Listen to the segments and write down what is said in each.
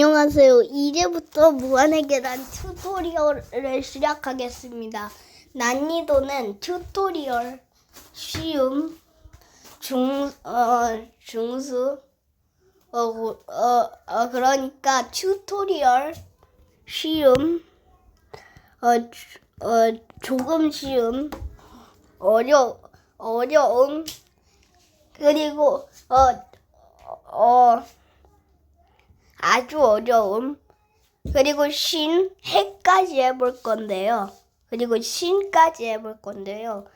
안녕하세요. 이제부터 무한의 계단 튜토리얼을 시작하겠습니다. 난이도는 튜토리얼, 쉬움, 중, 어, 중수, 어, 어, 어, 그러니까 튜토리얼, 쉬움, 어, 주- 어, 조금 쉬움, 어려, 어려움, 그리고, 어, 어, 아주 어려움. 그리고 신, 해까지 해볼 건데요. 그리고 신까지 해볼 건데요.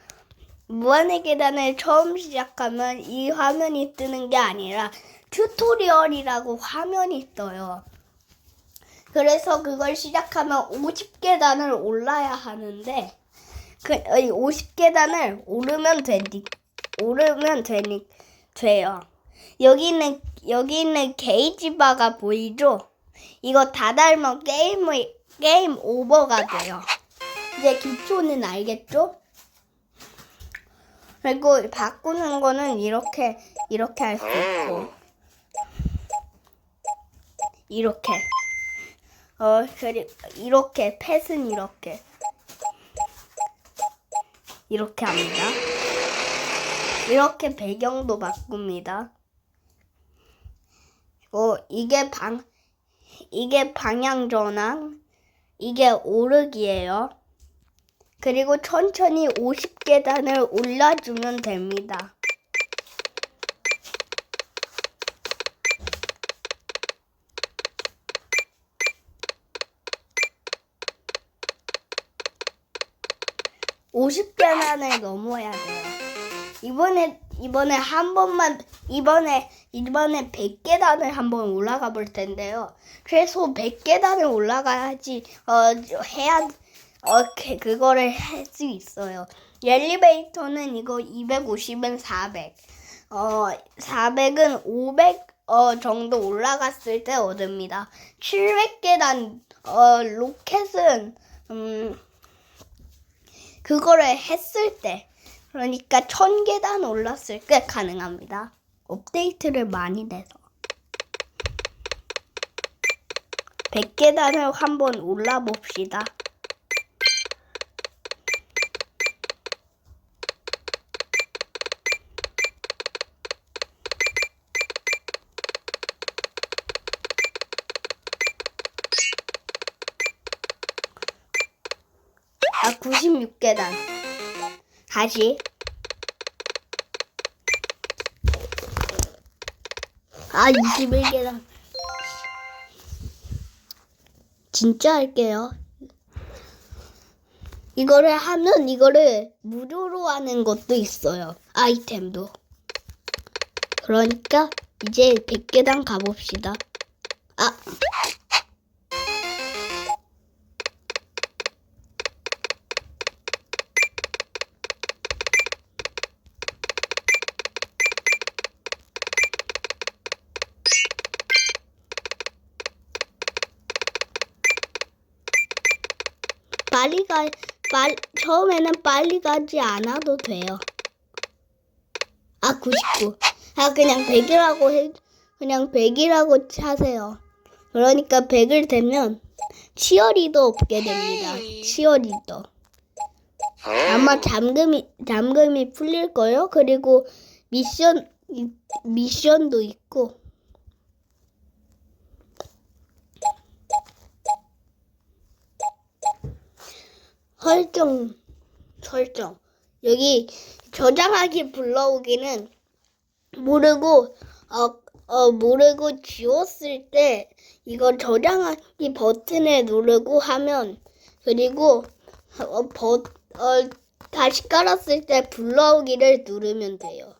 무한의 계단을 처음 시작하면 이 화면이 뜨는 게 아니라 튜토리얼이라고 화면이 떠요. 그래서 그걸 시작하면 50계단을 올라야 하는데 그 50계단을 오르면 되니 오르면 되니 돼요. 여기 있는 여기 있는 게이지 바가 보이죠? 이거 다 닮은 게임의 게임 오버가 돼요. 이제 기초는 알겠죠? 그리고 바꾸는 거는 이렇게 이렇게 할 수 있고 이렇게 어 그리 이렇게 펫은 이렇게 이렇게 합니다. 이렇게 배경도 바꿉니다. 어, 이게 방, 이게 방향 전환, 이게 오르기예요. 그리고 천천히 50계단을 올라주면 됩니다. 오십 계단을 넘어야 돼요. 이번에 이번에 한 번만 이번에 이번에 100계단을 한번 올라가 볼 텐데요. 최소 100계단을 올라가야지 어 해야 어 그- 그거를 할 수 있어요. 엘리베이터는 이거 250은 400. 어 400은 500 어 정도 올라갔을 때 얻습니다. 700계단 어 로켓은 음 그거를 했을 때 그러니까 천 계단 올랐을 때 가능합니다. 업데이트를 많이 돼서 100계단을 한번 올라 봅시다. 아, 96계단. 다시. 아, 21계단. 진짜 할게요. 이거를 하면 이거를 무료로 하는 것도 있어요. 아이템도. 그러니까 이제 100계단 가봅시다. 아, 빨리 가, 빨, 처음에는 빨리 가지 않아도 돼요. 아, 99. 아, 그냥 100이라고 해, 그냥 100이라고 차세요. 그러니까 100을 되면 치어리더 없게 됩니다. 치어리더. 아마 잠금이, 잠금이 풀릴 거예요. 그리고 미션, 이- 미션도 있고. 설정, 설정. 여기 저장하기 불러오기는 모르고, 어, 어, 모르고 지웠을 때 이거 저장하기 버튼을 누르고 하면, 그리고, 어, 버, 어, 다시 깔았을 때 불러오기를 누르면 돼요.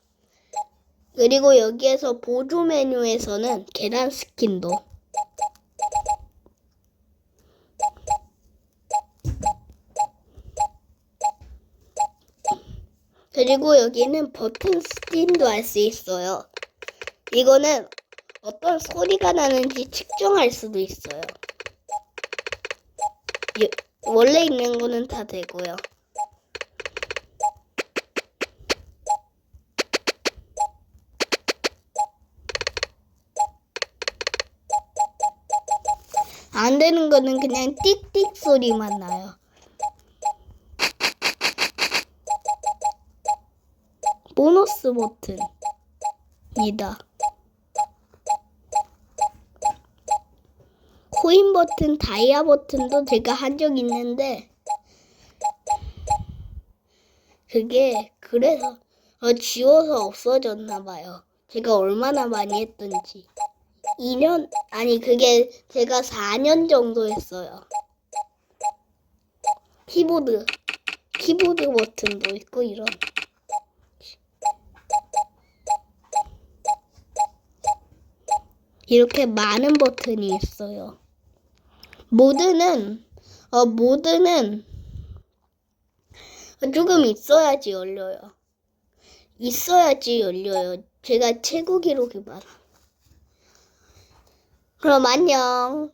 그리고 여기에서 보조 메뉴에서는 계단 스킨도 그리고 여기는 버튼 스킨도 할 수 있어요. 이거는 어떤 소리가 나는지 측정할 수도 있어요. 이- 원래 있는 거는 다 되고요. 안 되는 거는 그냥 띡띡 소리만 나요. 보너스 버튼이다. 코인 버튼, 다이아 버튼도 제가 한 적 있는데 그게 그래서 어, 지워서 없어졌나 봐요. 제가 얼마나 많이 했던지. 2년 아니 그게 제가 4년 정도 했어요. 키보드 키보드 버튼도 있고 이런 이렇게 많은 버튼이 있어요. 모드는 어 모드는 조금 있어야지 열려요. 있어야지 열려요. 제가 최고 기록이 많아. 그럼 안녕.